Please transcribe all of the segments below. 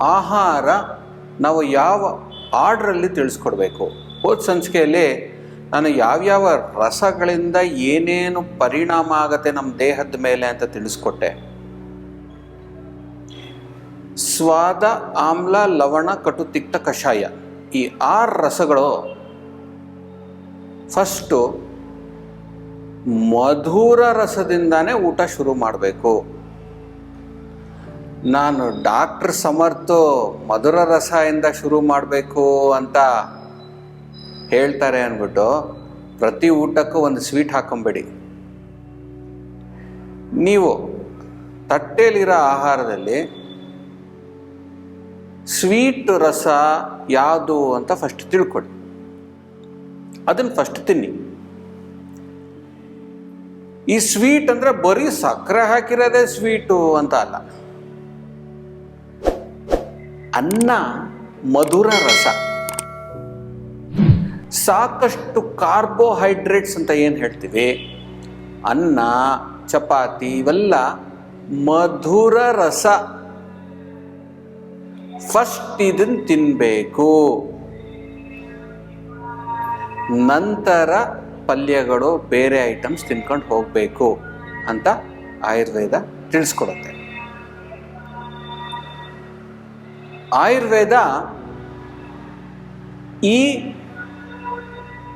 ಆಹಾರ ನಾವು ಯಾವ ಆರ್ಡ್ರಲ್ಲಿ ತಿಳಿಸ್ಕೊಡ್ಬೇಕು? ಹೋದ ಸಂಚಿಕೆಯಲ್ಲಿ ನಾನು ಯಾವ್ಯಾವ ರಸಗಳಿಂದ ಏನೇನು ಪರಿಣಾಮ ಆಗತ್ತೆ ನಮ್ಮ ದೇಹದ ಮೇಲೆ ಅಂತ ತಿಳಿಸ್ಕೊಟ್ಟೆ. ಸ್ವಾದ, ಆಮ್ಲ, ಲವಣ, ಕಟು, ತಿಕ್ತ, ಕಷಾಯ ಈ ಆರು ರಸಗಳು ಫಸ್ಟು ಮಧುರ ರಸದಿಂದಾನೇ ಊಟ ಶುರು ಮಾಡಬೇಕು. ನಾನು ಡಾಕ್ಟರ್ ಸಮರ್ಥು ಮಧುರ ರಸದಿಂದ ಶುರು ಮಾಡಬೇಕು ಅಂತ ಹೇಳ್ತಾರೆ ಅಂದ್ಬಿಟ್ಟು ಪ್ರತಿ ಊಟಕ್ಕೂ ಒಂದು ಸ್ವೀಟ್ ಹಾಕೊಂಬೇಡಿ. ನೀವು ತಟ್ಟೆಯಲ್ಲಿರೋ ಆಹಾರದಲ್ಲಿ ಸ್ವೀಟ್ ರಸ ಯಾವುದು ಅಂತ ಫಸ್ಟ್ ತಿಳ್ಕೊಡಿ. ಅದನ್ನು ಫಸ್ಟ್ ತಿನ್ನಿ. ಈ ಸ್ವೀಟ್ ಅಂದರೆ ಬರೀ ಸಕ್ಕರೆ ಹಾಕಿರೋದೇ ಸ್ವೀಟು ಅಂತ ಅಲ್ಲ. ಅನ್ನ ಮಧುರ ರಸ. ಸಾಕಷ್ಟು ಕಾರ್ಬೋಹೈಡ್ರೇಟ್ಸ್ ಅಂತ ಏನು ಹೇಳ್ತೀವಿ? ಅನ್ನ, ಚಪಾತಿ, ಇವೆಲ್ಲ ಮಧುರ ರಸ. ಫಸ್ಟ್ ಇದನ್ನು ತಿನ್ನಬೇಕು ನಂತರ ಪಲ್ಯಗಳು ಬೇರೆ ಐಟಮ್ಸ್ ತಿನ್ಕೊಂಡು ಹೋಗಬೇಕು ಅಂತ ಆಯುರ್ವೇದ ತಿಳಿಸ್ಕೊಡುತ್ತೆ. ಆಯುರ್ವೇದ ಈ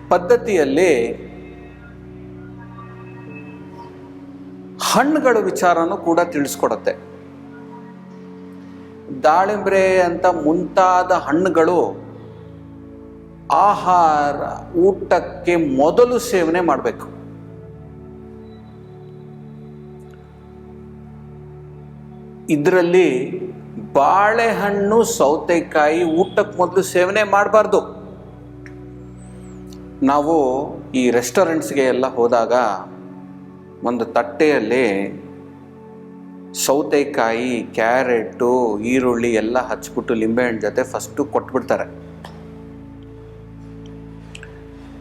ಪದ್ಧತಿಯಲ್ಲಿ ಹಣ್ಣುಗಳ ವಿಚಾರನೂ ಕೂಡ ತಿಳಿಸ್ಕೊಡತ್ತೆ. ದಾಳಿಂಬ್ರೆ ಅಂತ ಮುಂತಾದ ಹಣ್ಣುಗಳು ಆಹಾರ, ಊಟಕ್ಕೆ ಮೊದಲು ಸೇವನೆ ಮಾಡಬೇಕು. ಇದರಲ್ಲಿ ಬಾಳೆಹಣ್ಣು ಸೌತೆಕಾಯಿ ಊಟಕ್ಕೆ ಮೊದಲು ಸೇವನೆ ಮಾಡಬಾರ್ದು. ನಾವು ಈ ರೆಸ್ಟೋರೆಂಟ್ಸ್ಗೆ ಎಲ್ಲ ಹೋದಾಗ ಒಂದು ತಟ್ಟೆಯಲ್ಲಿ ಸೌತೆಕಾಯಿ, ಕ್ಯಾರೆಟು, ಈರುಳ್ಳಿ ಎಲ್ಲ ಹಚ್ಬಿಟ್ಟು ಲಿಂಬೆಹಣ್ಣು ಜೊತೆ ಫಸ್ಟು ಕೊಟ್ಬಿಡ್ತಾರೆ.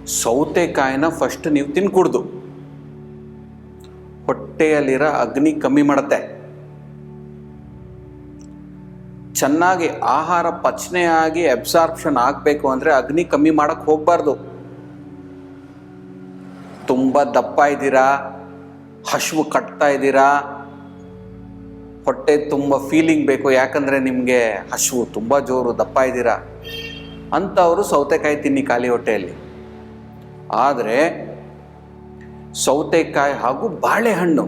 ಸೌತೆಕಾಯಿನ ಫಸ್ಟ್ ನೀವು ತಿನ್ಕೂಡ್ದು. ಹೊಟ್ಟೆಯಲ್ಲಿರೋ ಅಗ್ನಿ ಕಮ್ಮಿ ಮಾಡುತ್ತೆ. ಚೆನ್ನಾಗಿ ಆಹಾರ ಪಚನೆಯಾಗಿ ಅಬ್ಸಾರ್ಪ್ಷನ್ ಆಗಬೇಕು ಅಂದರೆ ಅಗ್ನಿ ಕಮ್ಮಿ ಮಾಡಕ್ಕೆ ಹೋಗಬಾರ್ದು. ತುಂಬ ದಪ್ಪ ಇದ್ದೀರಾ? ಹಶುವು ಕಟ್ತಾ ಇದ್ದೀರಾ? ಹೊಟ್ಟೆ ತುಂಬ ಫೀಲಿಂಗ್ ಬೇಕು, ಯಾಕಂದರೆ ನಿಮಗೆ ಹಶುವು ತುಂಬ ಜೋರು ದಪ್ಪ ಇದ್ದೀರಾ? ಅಂಥವರು ಸೌತೆಕಾಯಿ ತಿನ್ನಿ ಖಾಲಿ ಹೊಟ್ಟೆಯಲ್ಲಿ. ಆದರೆ ಸೌತೆಕಾಯಿ ಹಾಗೂ ಬಾಳೆಹಣ್ಣು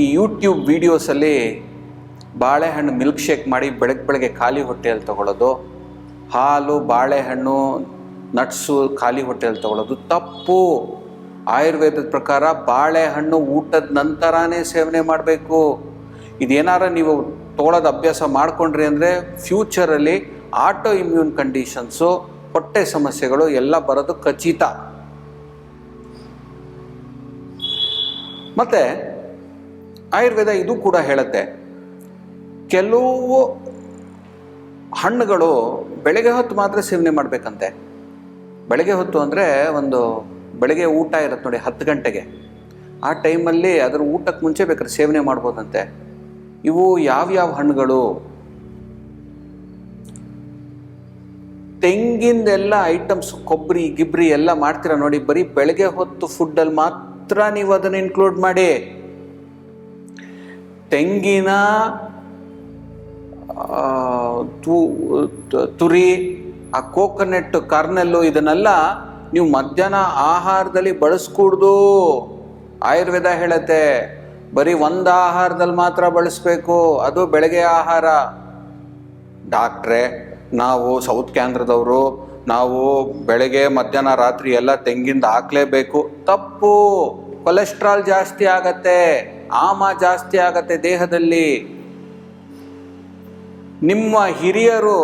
ಈ ಯೂಟ್ಯೂಬ್ ವಿಡಿಯೋಸಲ್ಲಿ ಬಾಳೆಹಣ್ಣು ಮಿಲ್ಕ್ ಶೇಕ್ ಮಾಡಿ ಬೆಳಗ್ಗೆ ಬೆಳಗ್ಗೆ ಖಾಲಿ ಹೊಟ್ಟೆಯಲ್ಲಿ ತಗೊಳ್ಳೋದು ಹಾಲು, ಬಾಳೆಹಣ್ಣು ನಟ್ಸು ಖಾಲಿ ಹೊಟ್ಟೆಯಲ್ಲಿ ತಗೊಳ್ಳೋದು ತಪ್ಪು. ಆಯುರ್ವೇದದ ಪ್ರಕಾರ ಬಾಳೆಹಣ್ಣು ಊಟದ ನಂತರನೇ ಸೇವನೆ ಮಾಡಬೇಕು. ಇದೇನಾರ ನೀವು ತಗೊಳ್ಳೋದು ಅಭ್ಯಾಸ ಮಾಡಿಕೊಂಡ್ರಿ ಅಂದರೆ ಫ್ಯೂಚರಲ್ಲಿ ಆಟೋ ಇಮ್ಯೂನ್ ಕಂಡೀಷನ್ಸು ಹೊಟ್ಟೆ ಸಮಸ್ಯೆಗಳು ಎಲ್ಲ ಬರೋದು ಖಚಿತ. ಮತ್ತು ಆಯುರ್ವೇದ ಇದು ಕೂಡ ಹೇಳುತ್ತೆ. ಕೆಲವು ಹಣ್ಣುಗಳು ಬೆಳಗ್ಗೆ ಹೊತ್ತು ಮಾತ್ರ ಸೇವನೆ ಮಾಡಬೇಕಂತೆ. ಬೆಳಗ್ಗೆ ಹೊತ್ತು ಅಂದರೆ ಒಂದು ಬೆಳಗ್ಗೆ ಊಟ ಇರುತ್ತೆ ನೋಡಿ, ಹತ್ತು ಗಂಟೆಗೆ. ಆ ಟೈಮಲ್ಲಿ ಅದರ ಊಟಕ್ಕೆ ಮುಂಚೆ ಬೇಕಾದ್ರೆ ಸೇವನೆ ಮಾಡ್ಬೋದಂತೆ. ಇವು ಯಾವ್ಯಾವ ಹಣ್ಣುಗಳು? ತೆಂಗಿಂದೆಲ್ಲ ಐಟಮ್ಸ್, ಕೊಬ್ಬರಿ ಗಿಬ್ರಿ ಎಲ್ಲ ಮಾಡ್ತೀರಾ ನೋಡಿ, ಬರೀ ಬೆಳಗ್ಗೆ ಹೊತ್ತು ಫುಡ್ಡಲ್ಲಿ ಮಾತ್ರ ನೀವು ಅದನ್ನು ಇನ್ಕ್ಲೂಡ್ ಮಾಡಿ. ತೆಂಗಿನ ತುರಿ, ಆ ಕೋಕೋನೆಟ್ ಕರ್ನೆಲ್ಲು ಇದನ್ನೆಲ್ಲ ನೀವು ಮಧ್ಯಾಹ್ನ ಆಹಾರದಲ್ಲಿ ಬಳಸ್ಕೂಡ್ದು. ಆಯುರ್ವೇದ ಹೇಳತ್ತೆ, ಬರೀ ಒಂದು ಆಹಾರದಲ್ಲಿ ಮಾತ್ರ ಬಳಸಬೇಕು, ಅದು ಬೆಳಗ್ಗೆ ಆಹಾರ. ಡಾಕ್ಟ್ರೆ, ನಾವು ಸೌತ್ ಕೇಂದ್ರದವರು, ನಾವು ಬೆಳಗ್ಗೆ, ಮಧ್ಯಾಹ್ನ, ರಾತ್ರಿ ಎಲ್ಲ ತೆಂಗಿಂದ ಹಾಕ್ಲೇಬೇಕು. ತಪ್ಪು, ಕೊಲೆಸ್ಟ್ರಾಲ್ ಜಾಸ್ತಿ ಆಗತ್ತೆ, ಆಮ ಜಾಸ್ತಿ ಆಗತ್ತೆ ದೇಹದಲ್ಲಿ. ನಿಮ್ಮ ಹಿರಿಯರು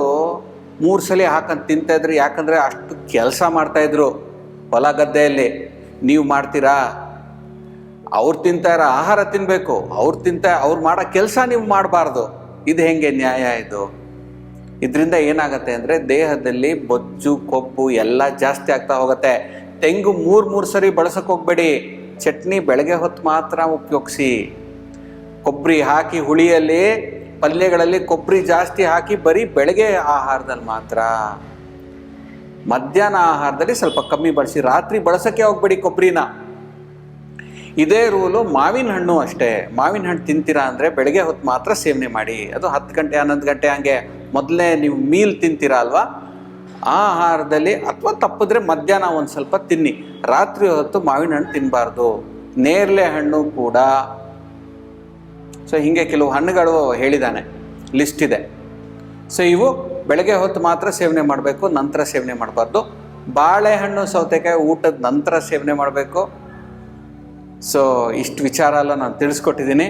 ಮೂರು ಸಲ ಹಾಕೊಂಡು ತಿಂತಾಯಿದ್ರು ಯಾಕಂದರೆ ಅಷ್ಟು ಕೆಲಸ ಮಾಡ್ತಾಯಿದ್ರು ಹೊಲ ಗದ್ದೆಯಲ್ಲಿ. ನೀವು ಮಾಡ್ತೀರಾ? ಅವ್ರು ತಿಂತಾರ ಆಹಾರ ತಿನ್ನಬೇಕು ಅವ್ರು ತಿಂತ, ಅವ್ರು ಮಾಡೋ ಕೆಲಸ ನೀವು ಮಾಡಬಾರ್ದು. ಇದು ಹೆಂಗೆ ನ್ಯಾಯ ಇದು? ಇದರಿಂದ ಏನಾಗುತ್ತೆ ಅಂದರೆ ದೇಹದಲ್ಲಿ ಬೊಜ್ಜು, ಕೊಬ್ಬು ಎಲ್ಲ ಜಾಸ್ತಿ ಆಗ್ತಾ ಹೋಗುತ್ತೆ. ತೆಂಗು ಮೂರು ಮೂರು ಸರಿ ಬಳಸಕ್ಕೆ ಹೋಗ್ಬೇಡಿ. ಚಟ್ನಿ ಬೆಳಗ್ಗೆ ಹೊತ್ತು ಮಾತ್ರ ಉಪಯೋಗಿಸಿ. ಕೊಬ್ಬರಿ ಹಾಕಿ ಹುಳಿಯಲ್ಲಿ ಪಲ್ಯಗಳಲ್ಲಿ ಕೊಬ್ಬರಿ ಜಾಸ್ತಿ ಹಾಕಿ ಬರೀ ಬೆಳಗ್ಗೆ ಆಹಾರದಲ್ಲಿ ಮಾತ್ರ. ಮಧ್ಯಾಹ್ನ ಆಹಾರದಲ್ಲಿ ಸ್ವಲ್ಪ ಕಮ್ಮಿ ಬಳಸಿ, ರಾತ್ರಿ ಬಳಸೋಕ್ಕೆ ಹೋಗ್ಬೇಡಿ ಕೊಬ್ಬರಿನ ಇದೇ ರೂಲು ಮಾವಿನ ಹಣ್ಣು ಅಷ್ಟೇ. ಮಾವಿನ ಹಣ್ಣು ತಿಂತೀರಾ ಅಂದರೆ ಬೆಳಗ್ಗೆ ಹೊತ್ತು ಮಾತ್ರ ಸೇವನೆ ಮಾಡಿ. ಅದು ಹತ್ತು ಗಂಟೆ, ಹನ್ನೊಂದು ಗಂಟೆ ಹಂಗೆ ಮೊದಲೇ ನೀವು ಮೀಲ್ ತಿಂತೀರಾ ಅಲ್ವಾ? ಆ ಆಹಾರದಲ್ಲಿ ಅಥವಾ ತಪ್ಪಿದ್ರೆ ಮಧ್ಯಾಹ್ನ ಒಂದು ಸ್ವಲ್ಪ ತಿನ್ನಿ. ರಾತ್ರಿ ಹೊತ್ತು ಮಾವಿನ ಹಣ್ಣು ತಿನ್ನಬಾರ್ದು ನೇರಳೆ ಹಣ್ಣು ಕೂಡ ಸೊ ಹೀಗೆ ಕೆಲವು ಹಣ್ಣುಗಳು ಹೇಳಿದ್ದಾನೆ. ಲಿಸ್ಟ್ ಇದೆ. ಸೊ ಇವು ಬೆಳಗ್ಗೆ ಹೊತ್ತು ಮಾತ್ರ ಸೇವನೆ ಮಾಡಬೇಕು, ನಂತರ ಸೇವನೆ ಮಾಡಬಾರ್ದು. ಬಾಳೆಹಣ್ಣು ಸೌತೆಕಾಯಿ ಊಟದ ನಂತರ ಸೇವನೆ ಮಾಡಬೇಕು. ಸೊ ಇಷ್ಟು ವಿಚಾರ ಎಲ್ಲ ನಾನು ತಿಳಿಸ್ಕೊಟ್ಟಿದ್ದೀನಿ.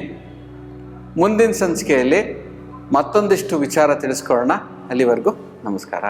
ಮುಂದಿನ ಸಂಚಿಕೆಯಲ್ಲಿ ಮತ್ತೊಂದಿಷ್ಟು ವಿಚಾರ ತಿಳಿಸ್ಕೊಳ್ಳೋಣ. ಅಲ್ಲಿವರೆಗೂ ನಮಸ್ಕಾರ.